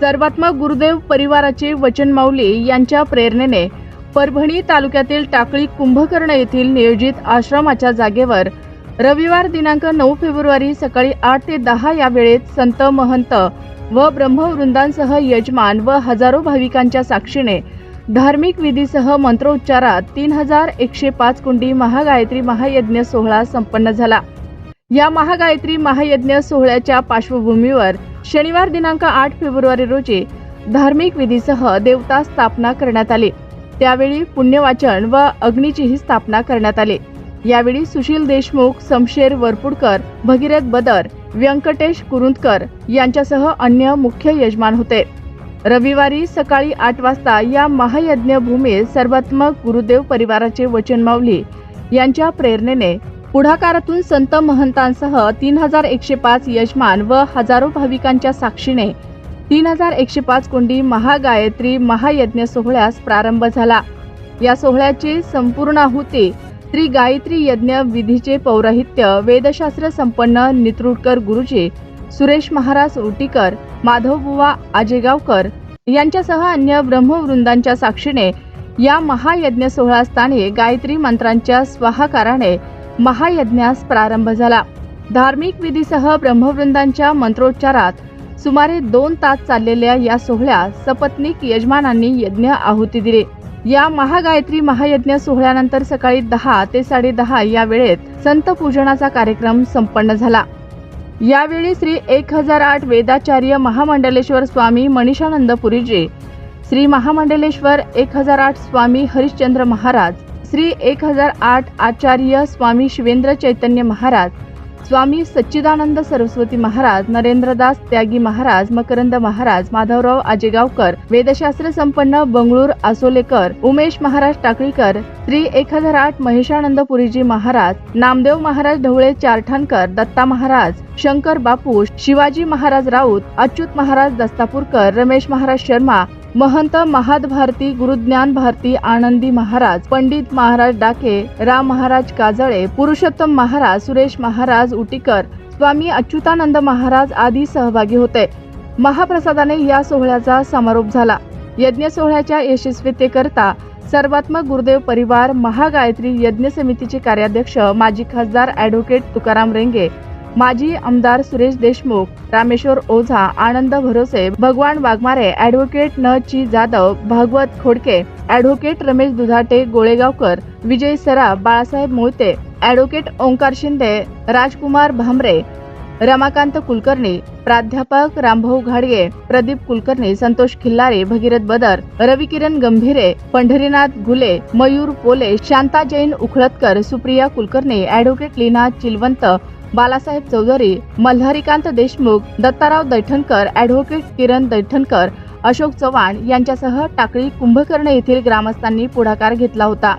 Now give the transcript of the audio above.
सर्वात्मा गुरुदेव परिवाराचे वचन माऊली यांच्या प्रेरणेने परभणी तालुक्यातील टाकळी कुंभकर्ण येथील नियोजित आश्रमाच्या जागेवर रविवार दिनांक नऊ फेब्रुवारी सकाळी आठ ते दहा या वेळेत संत महंत व ब्रह्मवृंदांसह यजमान व हजारो भाविकांच्या साक्षीने धार्मिक विधीसह मंत्रोच्चारात तीन हजार एकशे पाच कुंडी महागायत्री महायज्ञ सोहळा संपन्न झाला. या महागायत्री महायज्ञ सोहळ्याच्या पार्श्वभूमीवर शनिवार दिनांक आठ फेब्रुवारी रोजी धार्मिक विधीसह देवता स्थापना करण्यात आली. त्यावेळी पुण्यवाचन व अग्नीचीही स्थापना करण्यात आली. यावेळी सुशील देशमुख समशेर वरपुडकर भगीरथ बदर व्यंकटेश कुरुंदकर यांच्यासह अन्य मुख्य यजमान होते. रविवारी सकाळी आठ वाजता या महायज्ञ भूमीत सर्वात्मक गुरुदेव परिवाराचे वचन माऊली यांच्या प्रेरणेने पुढाकारातून संत महंतांसह तीन हजार एकशे पाच यजमान व हजारो भाविकांच्या साक्षीने तीन हजार एकशे पाच कोंडी महागायत्री महायज्ञ सोहळ्यास प्रारंभ झाला. या सोहळ्याची संपूर्ण आहुती श्री गायत्री यज्ञ विधीचे पौराहित्य वेदशास्त्र संपन्न नित्रुडकर गुरुजी सुरेश महाराज उटीकर माधवबुवा आजेगावकर यांच्यासह अन्य ब्रह्मवृंदांच्या साक्षीने या महायज्ञ सोहळा स्थानी गायत्री मंत्रांच्या स्वाहाकाराने महायज्ञास प्रारंभ झाला. धार्मिक विधीसह ब्रह्मवृंदांच्या मंत्रोच्चारात सुमारे दोन तास चाललेल्या या सोहळ्यात सपत्नीक यजमानांनी यज्ञ आहुती दिली. या महागायत्री महायज्ञ सोहळ्यानंतर सकाळी दहा ते साडेदहा या वेळेत संत पूजनाचा कार्यक्रम संपन्न झाला. यावेळी श्री एक हजार आठ वेदाचार्य महामंडलेश्वर स्वामी मनीषानंद पुरीजी श्री महामंडलेश्वर एक हजार आठ स्वामी हरिश्चंद्र महाराज श्री एक हजार आठ आचार्य स्वामी शिवेंद्र चैतन्य महाराज स्वामी सच्चिदानंद सरस्वती महाराज नरेंद्रदास त्यागी महाराज मकरंद महाराज माधवराव आजेगावकर वेदशास्त्र संपन्न बंगळूर आसोलेकर उमेश महाराज टाकळीकर श्री एक हजार आठ महेशानंद पुरीजी महाराज नामदेव महाराज ढवळे चारठाणकर दत्ता महाराज शंकर बापू शिवाजी महाराज राऊत अच्युत महाराज दस्तापूरकर रमेश महाराज शर्मा महंत महाद भारती गुरुज्ञान भारती आनंदी महाराज पंडित महाराज डाके राम महाराज काजळे पुरुषोत्तम महाराज सुरेश महाराज उटीकर स्वामी अच्युतानंद महाराज आदी सहभागी होते. महाप्रसादाने या सोहळ्याचा समारोप झाला. यज्ञ सोहळ्याच्या यशस्वीतेकरता सर्वात्मक गुरुदेव परिवार महागायत्री यज्ञ समितीचे कार्याध्यक्ष माजी खासदार ॲडव्होकेट तुकाराम रेंगे माजी आमदार सुरेश देशमुख रामेश्वर ओझा आनंद भरोसे भगवान वाघमारे ॲडव्होकेट न ची जाधव भागवत खोडके ॲडव्होकेट रमेश दुधाटे गोळेगावकर विजय सराफ बाळासाहेब मोहिते ॲडव्होकेट ओंकार शिंदे राजकुमार भामरे रमाकांत कुलकर्णी प्राध्यापक रामभाऊ घाडगे प्रदीप कुलकर्णी संतोष खिल्लारे भगीरथ बदर रविकिरण गंभीरे पंढरीनाथ घुले मयूर पोले शांता जैन उखळतकर सुप्रिया कुलकर्णी ॲडव्होकेट लीना चिलवंत बालासाहेब चौधरी मल्हारीकांत देशमुख दत्ताराव दैठणकर ॲडव्होकेट किरण दैठणकर अशोक चव्हाण यांच्यासह टाकळी कुंभकर्ण येथील ग्रामस्थांनी पुढाकार घेतला होता.